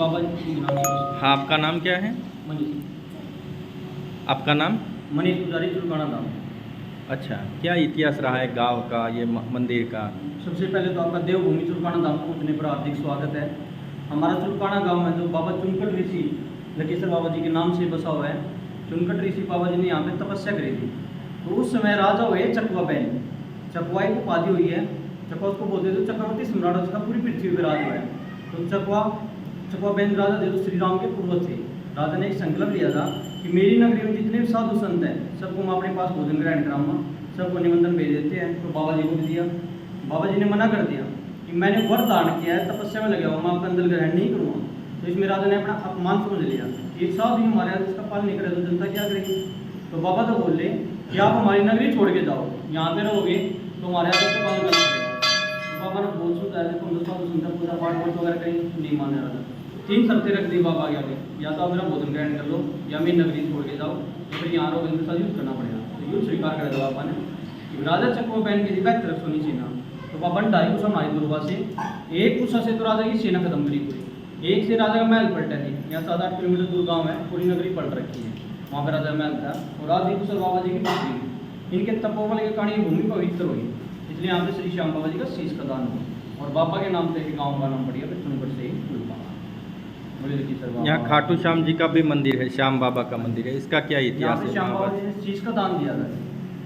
बाबा जी हाँ आपका नाम क्या है? मनीष। आपका नाम? मनीष पुजारी चुलकाना नाम अच्छा क्या इतिहास रहा है गाँव का ये मंदिर का? सबसे पहले तो आपका देवभूमि चुलकाना धाम पहुँचने पर हार्दिक स्वागत है। हमारा चुलकाना गाँव है जो बाबा चुनकट ऋषि लकेश्वर बाबा जी के नाम से बसा हुआ है। चुनकट ऋषि बाबा जी ने यहाँ पे तपस्या करी थी। तो उस समय राजा हुए चकवा बहन चकवा एक उपाधि हुई है। चकवा उसको बोलते थे चक्रवर्ती सम्राट उसका पूरी पृथ्वी पर राज हुआ है। तो चकवा चकवा बहन राजा जो श्री राम के पूर्वज थे। राजा ने एक संकल्प लिया था कि मेरी नगरी में जितने भी साधु संत हैं, सबको मैं अपने पास भोजन ग्रहण कराऊँगा। सबको निमंत्रण भेज देते हैं तो बाबा जी को भी दिया। बाबा जी ने मना कर दिया कि मैंने वर धारण किया है, तपस्या में लगा हुआ मैं आपका अंदर ग्रहण नहीं करूँगा। तो इसमें राजा ने अपना अपमान समझ लिया एक साधु ही हमारे इसका पालन नहीं करे तो जनता क्या करेगी? तो बाबा तो बोल कि आप हमारी नगरी छोड़ के जाओ, यहाँ पे रहोगे तो हमारे यहाँ इसका पालन करना पड़ेगा तो बाबा ने बहुत पंद्रह साल सुनता पूजा पाठ वगैरह कहीं नहीं मानने वाला तीन शर्तें रख दी बाबा आगे। या तो आप मेरा भोजन ग्रहण कर लो, या मेरी नगरी छोड़ के जाओ। या फिर यहाँ रहोगे इनके साथ युद्ध करना पड़ेगा। तो युद्ध स्वीकार कर दिया बाबा ने राजा चक्र पहन के बैठ तरफ़ सोनी सेना। तो बाबा ने ढाई कुशा मारी दुर्गा से। एक कुशा से तो राजा की सेना खत्म करी पूरी। एक से राजा का महल पलटा थी यहाँ सात आठ किलोमीटर दूर गाँव है, पूरी नगरी पलट रखी है। वहाँ पर राजा महल था। और आदि कुशल बाबा जी की पुत्री थी इनके तपोबल के कारण ये भूमि पवित्र हुई इसलिए यहाँ पे श्री श्याम बाबा जी का शीश का दान हुआ और बाबा के नाम से ही गाँव का नाम पड़ गया फिर चुनगढ़ से ही यहाँ खाटू श्याम जी का भी मंदिर है श्याम बाबा का मंदिर है। इसका क्या इतिहास है श्याम बाबा ने इस चीज़ का दान दिया था।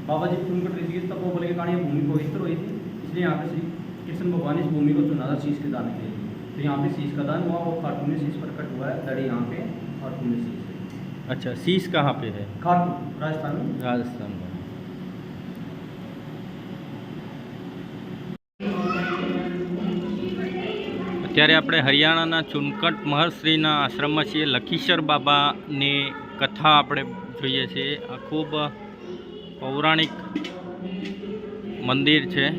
बाबा जी उनको ऋषिकेश तपोबल के कारण भूमि पवित्र हुई थी। इसलिए यहाँ पे श्री कृष्ण भगवान इस भूमि को चुना था शीश के दान के लिए। तो यहाँ पे शीश का दान हुआ वो खाटू में शीश प्रकट हुआ है दड़ी यहाँ पे और पुण्य शीश अच्छा शीश कहाँ पे है? खाटू राजस्थान में। राजस्थान में। અત્યારે આપણે હરિયાણાના ચુનકટ મહર્ષિના આશ્રમમાં છીએ. લખીશર બાબાની કથા આપણે જોઈએ છીએ. આ ખૂબ પૌરાણિક મંદિર છે.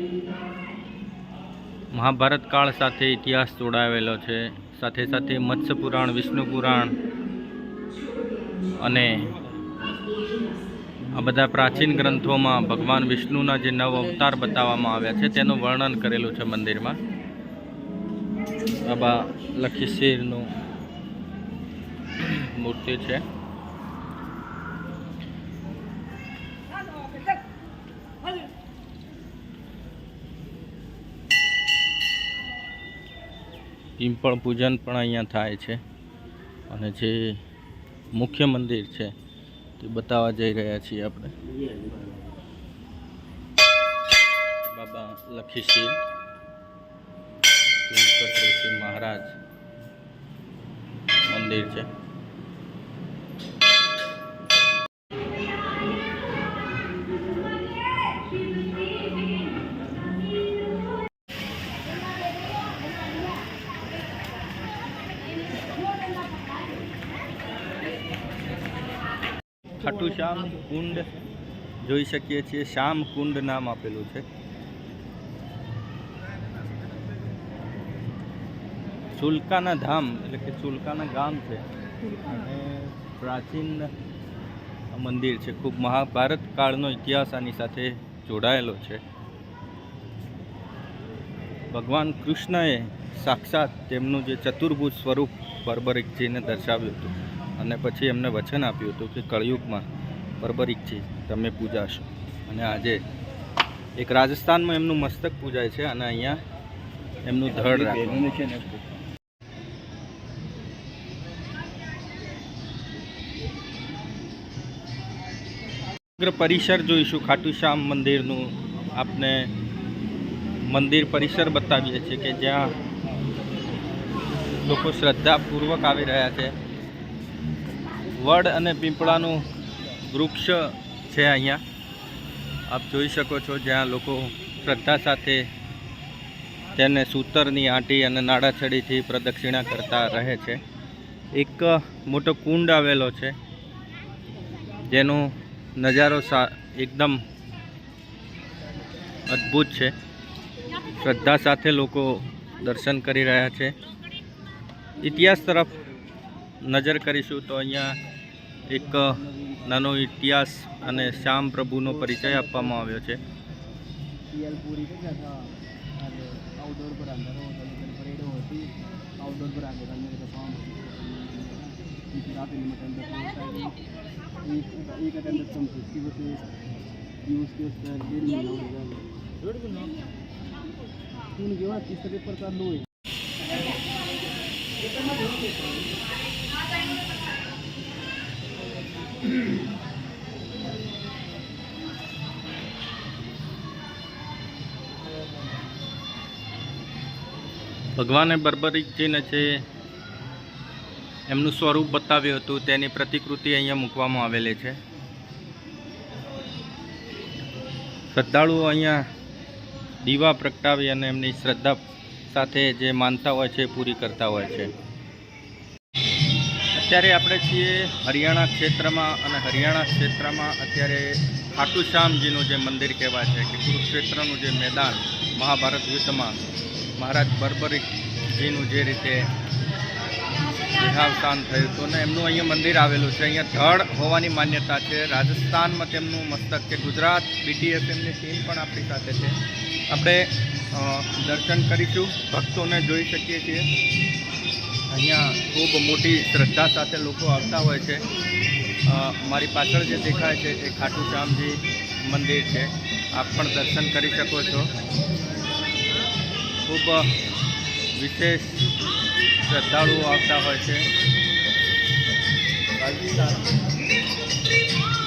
મહાભારત કાળ સાથે ઇતિહાસ જોડાવેલો છે. સાથે સાથે મત્સ્ય પુરાણ વિષ્ણુ અને આ બધા પ્રાચીન ગ્રંથોમાં ભગવાન વિષ્ણુના જે નવ અવતાર બતાવવામાં આવ્યા છે, તેનું વર્ણન કરેલું છે મંદિરમાં. બાબા લખીશીરનું મૂર્તિ છે. પિંપળ પૂજન પણ અહીંયા થાય છે. અને જે મુખ્ય મંદિર છે, તે બતાવવા જઈ રહ્યા છીએ આપણે. બાબા લખીશી ઋષિ મહારાજ મંદિર છે. ખાટુ શ્યામ કુંડ જોઈ શકીએ છીએ. શ્યામ કુંડ નામ આપેલું છે. ચુલકાના ધામ એટલે કે ચુલકાના ગામ છે. અને પ્રાચીન મંદિર છે ખૂબ મહાભારત કાળનો ઇતિહાસ આની સાથે જોડાયેલો છે. ભગવાન કૃષ્ણએ સાક્ષાત તેમનું જે ચતુર્ભુજ સ્વરૂપ બર્બરિકજીને દર્શાવ્યું હતું. અને પછી એમને વચન આપ્યું હતું કે કળયુગમાં બર્બરિકજી તમે પૂજાશો. અને આજે એક રાજસ્થાનમાં એમનું મસ્તક પૂજાય છે અને અહીંયા એમનું ધડ રાખવાનું છે. સમગ્ર પરિસર જોઈશું. ખાટુ શ્યામ મંદિરનું આપને મંદિર પરિસર બતાવીએ છીએ કે જ્યાં લોકો શ્રદ્ધાપૂર્વક આવી રહ્યા છે. વડ અને પીપળાનું વૃક્ષ છે અહીંયા. આપ જોઈ શકો છો જ્યાં લોકો શ્રદ્ધા સાથે તેને સૂતરની આંટી અને નાડાછડીથી પ્રદક્ષિણા કરતા રહે છે. એક મોટો કુંડ આવેલો છે. જેનો નજારો એકદમ અદ્ભુત છે. શ્રદ્ધા સાથે લોકો દર્શન કરી રહ્યા છે. ઇતિહાસ તરફ નજર કરીશું તો અહીંયા એક નાનો ઇતિહાસ અને શ્યામ પ્રભુનો પરિચય આપવામાં આવ્યો છે. આઉટડોર પર టీసీ రాత్రి ఈ కట్టండి పంపిస్తూ యూస్ చేస్తారు దీనికి ఎవరు తీసే పడతారు నువ్వు ભગવાને બર્બરીક જેને છે એમનું સ્વરૂપ બતાવ્યું હતું, તેની પ્રતિકૃતિ અહીંયા મૂકવામાં આવેલી છે. શ્રદ્ધાળુઓ અહીંયા દીવા પ્રગટાવી અને એમની શ્રદ્ધા સાથે જે માનતા હોય છે પૂરી કરતા હોય છે. અત્યારે આપણે છીએ હરિયાણા ક્ષેત્રમાં અને હરિયાણા ક્ષેત્રમાં અત્યારે ખાટુ શ્યામજીનું જે મંદિર કહેવાય છે કે કુરુક્ષેત્રનું જે મેદાન મહાભારત યુદ્ધમાં મહારાજ બર્બરીકજીનું જે રીતે દેહાવસાન થયું હતું ને એમનું અહીંયા મંદિર આવેલું છે. અહીંયા ધડ હોવાની માન્યતા છે. રાજસ્થાનમાં તેમનું મસ્તક છે. ગુજરાત બીટીએસએમની ટીમ પણ આપણી સાથે છે. આપણે દર્શન કરીશું. ભક્તોને જોઈ શકીએ છીએ. અહીંયા ખૂબ મોટી શ્રદ્ધા સાથે લોકો આવતા હોય છે. મારી પાછળ જે દેખાય છે એ ખાટુ શ્યામજી મંદિર છે. આપ પણ દર્શન કરી શકો છો. ખૂબ વિશેષ શ્રદ્ધાળુઓ આવતા હોય છે.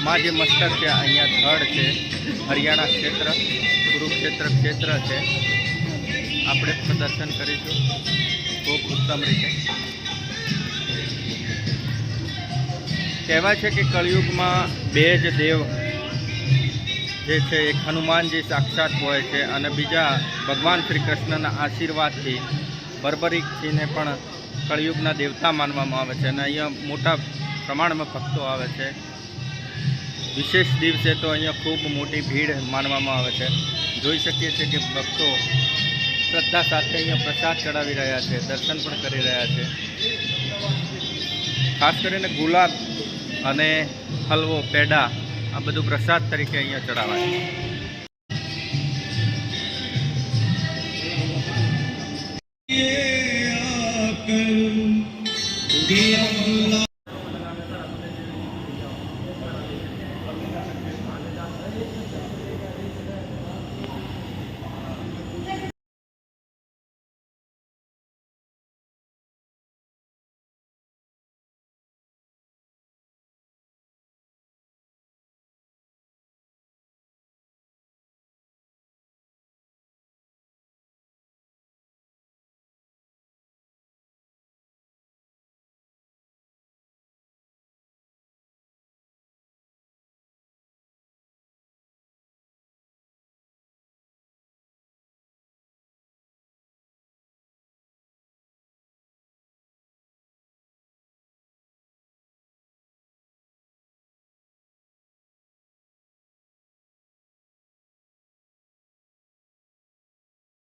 માં જે મસ્તક છે, અહીંયા થળ છે, હરિયાણા ક્ષેત્ર, કુરુક્ષેત્ર ક્ષેત્ર છે. આપણે પ્રદર્શન દર્શન કરીશું. ખૂબ ઉત્તમ રીતે. કહેવાય છે કે કળિયુગમાં બે જ દેવ જે છે, એક હનુમાનજી સાક્ષાત હોય છે અને બીજા ભગવાન શ્રી કૃષ્ણના આશીર્વાદથી બર્બરીકજીને પણ કળિયુગના દેવતા માનવામાં આવે છે અને અહીંયા મોટા પ્રમાણમાં ભક્તો આવે છે. વિશેષ દિવસે તો અહીંયા ખૂબ મોટી ભીડ માનવામાં આવે છે. જોઈ શકીએ છીએ કે ભક્તો શ્રદ્ધા સાથે અહીંયા પ્રસાદ ચડાવી રહ્યા છે, દર્શન પણ કરી રહ્યા છે. ખાસ કરીને ગુલાબ અને હલવો, પેડા આ બધું પ્રસાદ તરીકે અહીંયા ચડાવાય છે.